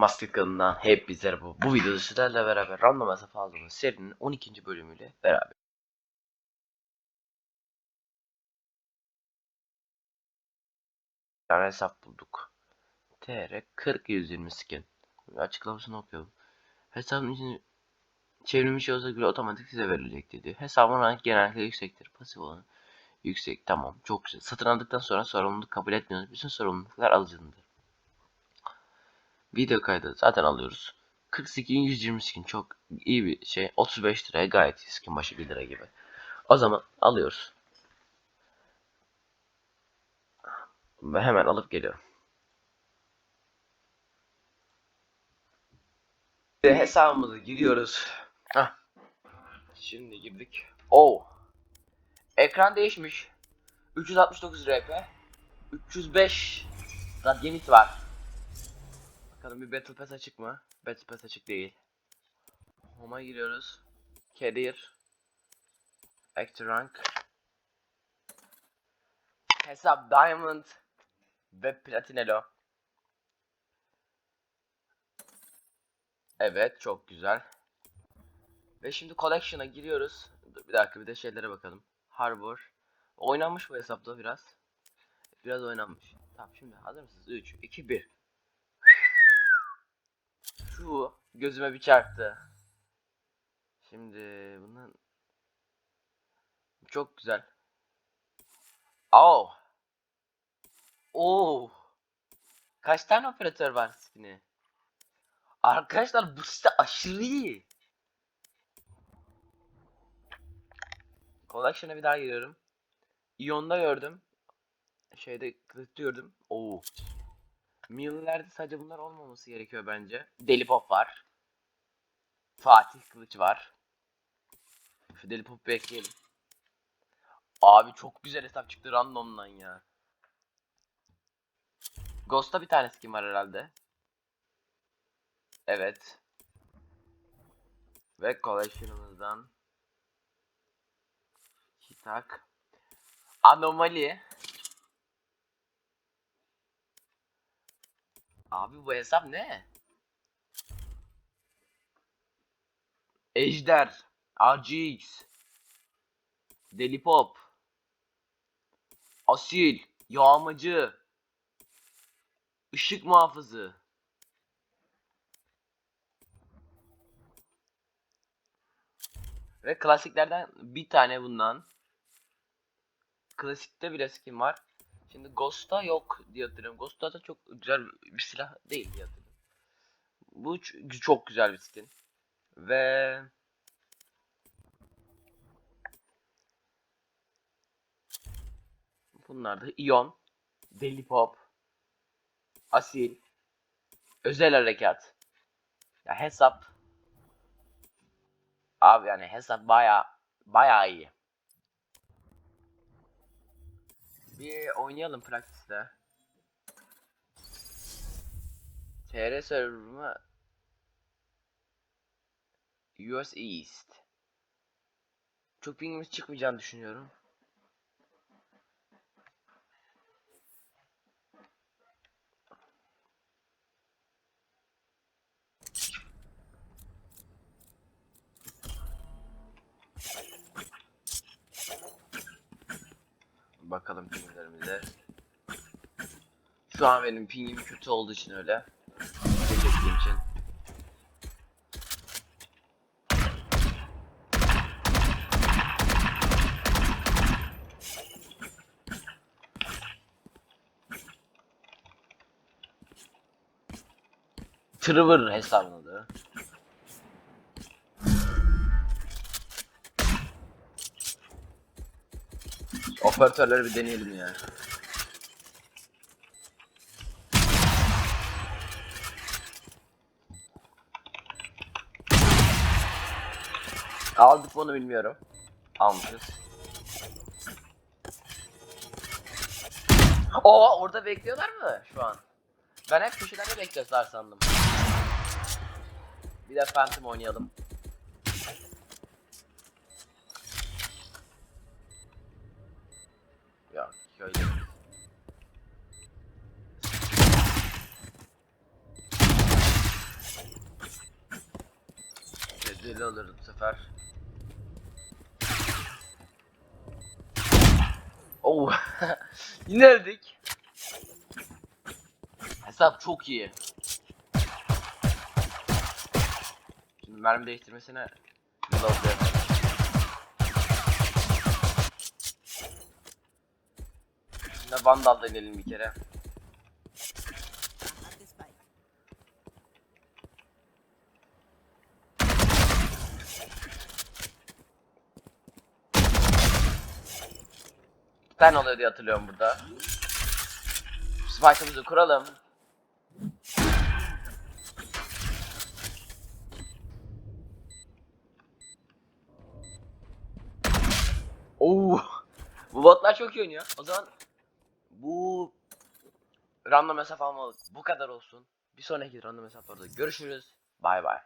Maske kanalından hep bizler bu. Bu videoda sizlerle beraber random hesap aldığımız serinin 12. bölümüyle beraber. Bir hesap bulduk. TR 40 120 skin. Açıklamasını okuyalım. Hesabın için çevrilmiş olsa göre otomatik size verilecek dedi. Hesabın rank genellikle yüksektir. Pasif olanı yüksek. Tamam. Çok güzel. Satın aldıktan sonra sorumluluk kabul etmiyoruz. Bütün sorumluluklar alıcındır. Video kaydı zaten alıyoruz. 40 skin 120 skin çok iyi bir şey. 35 liraya gayet iyi skin başı 1 lira gibi. O zaman alıyoruz. Ve hemen alıp geliyorum. Ve hesabımıza giriyoruz. Hah. Şimdi girdik. Oh. Ekran değişmiş. 369 RP. 305 Radyemit var. Bakalım bir Battle Pass açık mı? Battle Pass açık değil. Home'a giriyoruz. Career. Actor Rank. Hesap Diamond. Ve Platinelo. Evet çok güzel. Ve şimdi Collection'a giriyoruz. Dur, bir dakika bir de şeylere bakalım. Harbor. Oynanmış bu hesapta biraz. Biraz oynanmış. Tamam şimdi hazır mısınız? 3, 2, 1. Şu gözüme bir çarptı. Şimdi bunun çok güzel. Oh. Oh. Kaç tane operatör var skin'i? Arkadaşlar bu site aşırı iyi. Collection'a bir daha giriyorum. Ion'da gördüm. Şeyde gördüm. Oo. Millerde sadece bunlar olmaması gerekiyor bence. Deli Pop var. Fatih Kılıç var. Deli Pop'u bekleyelim. Abi çok güzel hesap çıktı randomdan ya. Ghost'ta bir tane skin var herhalde. Evet. Ve collection'ımızdan Hitak Anomali Abi bu hesap ne? Ejder RGX Deli Pop Asil Yağmacı Işık muhafızı Ve klasiklerden bir tane bundan. Klasikte bile skin var. Şimdi Ghost'ta yok diye hatırlıyorum. Ghost'ta da çok güzel bir silah değil diye hatırlıyorum. Bu çok güzel bir skin. Ve Bunlar da Ion, Deli Pop, Asil, Özel Harekat. Ya hesap Abi yani hesap baya baya iyi. Bir oynayalım praktiste. TR server'ımı US East. Çok pingimiz çıkmayacağını düşünüyorum. Bakalım pinglerimize. Şu an benim pingim kötü olduğu için öyle. Çektiğim için. Trevor hesabın Operatörleri bir deneyelim ya. Aldık bunu bilmiyorum. Almışız. Oo orada bekliyorlar mı şu an? Ben hep köşelerde bekliyorlar sandım. Bir de Phantom oynayalım. Şöyle. Tedbirli alırız bu sefer. Oo. Yine öldük. Hesap çok iyi. Şimdi mermi değiştirmesine yol Şimdi Vandal deneyelim bir kere. Ben oluyor diye hatırlıyorum burada. Spike'ımızı kuralım. Oo. Bu botlar çok iyi oynuyor. O zaman bu random hesap almalı. Bu kadar olsun. Bir sonraki random hesaplarda görüşürüz. Bay bay.